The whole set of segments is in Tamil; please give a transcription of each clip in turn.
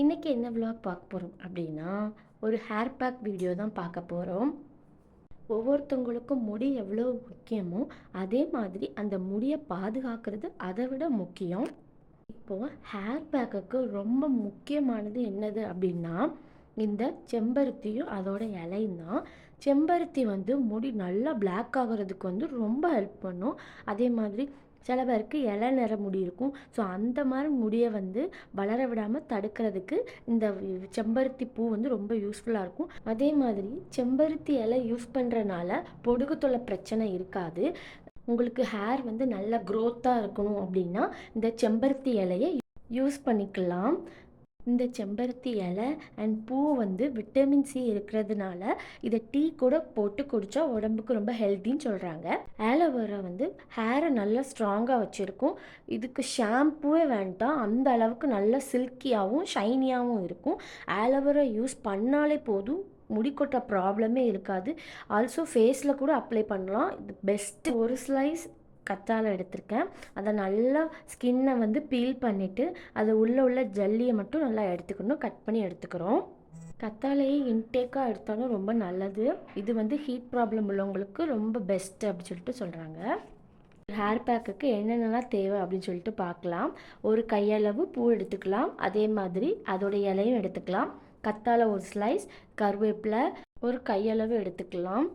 இன்றைக்கி என்ன விலாக் பார்க்க போகிறோம் அப்படின்னா ஒரு ஹேர் பேக் வீடியோ தான் பார்க்க போகிறோம் ஒவ்வொருத்தவங்களுக்கும் முடி எவ்வளோ முக்கியமோ அதே மாதிரி அந்த முடியை பாதுகாக்கிறது அதை விட முக்கியம். இப்போது ஹேர் பேக்குக்கு ரொம்ப முக்கியமானது என்னது அப்படின்னா இந்த செம்பருத்தியும் அதோட இலையும் தான். செம்பருத்தி வந்து முடி நல்லா பிளாக் ஆகிறதுக்கு வந்து ரொம்ப ஹெல்ப் பண்ணும். அதே மாதிரி சில பேருக்கு இலை நிற முடி இருக்கும். ஸோ அந்த மாதிரி முடியை வந்து வளர விடாமல் தடுக்கிறதுக்கு இந்த செம்பருத்தி பூ வந்து ரொம்ப யூஸ்ஃபுல்லாக இருக்கும். அதே மாதிரி செம்பருத்தி இலை யூஸ் பண்ணுறனால பொடுகு தொலை பிரச்சனை இருக்காது. உங்களுக்கு ஹேர் வந்து நல்ல க்ரோத்தாக இருக்கணும் அப்படின்னா இந்த செம்பருத்தி இலையை யூஸ் பண்ணிக்கலாம். இந்த செம்பருத்தி இலை அண்ட் பூ வந்து விட்டமின் சி இருக்கிறதுனால இதை டீ கூட போட்டு குடித்தா உடம்புக்கு ரொம்ப ஹெல்த்தின்னு சொல்கிறாங்க ஆலோவேரா வந்து ஹேரை நல்லா ஸ்ட்ராங்காக வச்சுருக்கும். இதுக்கு ஷாம்புவே வேண்டாம். அந்த அளவுக்கு நல்லா சில்கியாகவும் ஷைனியாகவும் இருக்கும். ஆலோவேரா யூஸ் பண்ணாலே போதும். முடி கொட்டுற ப்ராப்ளமே இருக்காது. ஆல்சோ ஃபேஸில் கூட அப்ளை பண்ணலாம். இது பெஸ்ட்டு ஒரு ஸ்லைஸ் கத்தாழை எடுத்திருக்கேன். அதை நல்லா ஸ்கின்னை வந்து பீல் பண்ணிவிட்டு அது உள்ளே உள்ள ஜல்லியை மட்டும் நல்லா எடுத்துக்கணும். கட் பண்ணி எடுத்துக்கிறோம். கத்தாழையை இன்டேக்காக எடுத்தாலும் ரொம்ப நல்லது. இது வந்து ஹீட் ப்ராப்ளம் உள்ளவங்களுக்கு ரொம்ப பெஸ்ட்டு அப்படின்னு சொல்லிட்டு சொல்கிறாங்க ஹேர் பேக்குக்கு என்னென்னலாம் தேவை அப்படின்னு சொல்லிட்டு பார்க்கலாம். ஒரு கையளவு பூ எடுத்துக்கலாம். அதே மாதிரி அதோட இலையும் எடுத்துக்கலாம். கத்தாழை ஒரு ஸ்லைஸ் கருவேப்பிலை ஒரு கையளவு எடுத்துக்கலாம்.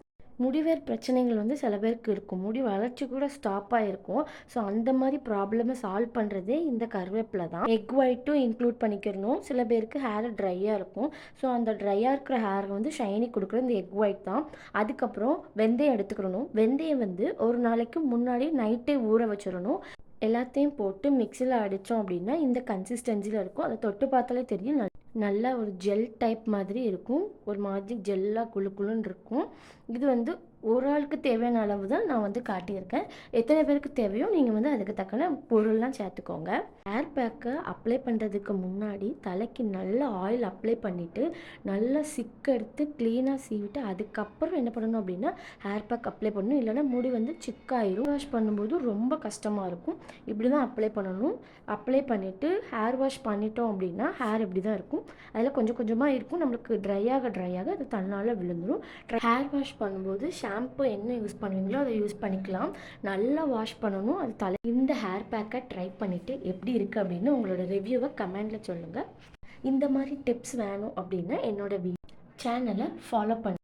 முடிவேர் பிரச்சனைகள் வந்து சில பேருக்கு இருக்கும். முடி வளர்ச்சி கூட ஸ்டாப் ஆகிருக்கும் ஸோ அந்த மாதிரி ப்ராப்ளமை சால்வ் பண்ணுறதே இந்த கருவேப்பிலை தான். எக் ஒயிட்டும் இன்க்ளூட் பண்ணிக்கிறணும். சில பேருக்கு ஹேர் ட்ரையாக இருக்கும். ஸோ அந்த ட்ரையாக இருக்கிற ஹேர் வந்து ஷைனி கொடுக்குற இந்த எக் ஒயிட் தான். அதுக்கப்புறம் வெந்தயம் எடுத்துக்கிறணும் வெந்தயம் வந்து ஒரு நாளைக்கு முன்னாடி நைட்டே ஊற வச்சிடணும். எல்லாத்தையும் போட்டு மிக்சியில் அடித்தோம் அப்படின்னா இந்த கன்சிஸ்டன்சியில் இருக்கும். அதை தொட்டு பார்த்தாலே தெரியும். நல்ல ஒரு ஜெல் டைப் மாதிரி இருக்கும். ஒரு மாதிரி ஜெல்லாக குழு குழுன்னு இருக்கும். இது வந்து ஒரு ஆளுக்கு தேவையான அளவு தான் நான் வந்து காட்டியிருக்கேன். எத்தனை பேருக்கு தேவையோ நீங்கள் வந்து அதுக்கு தக்கன பொருள்லாம் சேர்த்துக்கோங்க. ஹேர் பேக்கை அப்ளை பண்ணுறதுக்கு முன்னாடி தலைக்கு நல்ல ஆயில் அப்ளை பண்ணிவிட்டு நல்லா சிக்கெடுத்து க்ளீனாக சீவிட்டு அதுக்கப்புறம் என்ன பண்ணணும் அப்படின்னா ஹேர் பேக் அப்ளை பண்ணணும். இல்லைனா முடி வந்து சிக்காயிரும். வாஷ் பண்ணும்போது ரொம்ப கஷ்டமாக இருக்கும். இப்படி தான் அப்ளை பண்ணணும். அப்ளை பண்ணிவிட்டு ஹேர் வாஷ் பண்ணிட்டோம் அப்படின்னா ஹேர் இப்படி தான் இருக்கும். அதில் கொஞ்சம் கொஞ்சமாக இருக்கும். நம்மளுக்கு ட்ரை ஆக ட்ரை ஆக அது தன்னால் விழுந்துடும் ஹேர் வாஷ் பண்ணும்போது ஷாம்பு என்ன யூஸ் பண்ணுவீங்களோ அதை யூஸ் பண்ணிக்கலாம். நல்லா வாஷ் பண்ணணும். அது தலை இந்த ஹேர் பேக்கை ட்ரை பண்ணிவிட்டு எப்படி இருக்குது அப்படின்னு உங்களோட ரிவ்யூவை கமெண்டில் சொல்லுங்கள் இந்த மாதிரி டிப்ஸ் வேணும் அப்படின்னா என்னோட வீ சேனலை ஃபாலோ பண்ணு.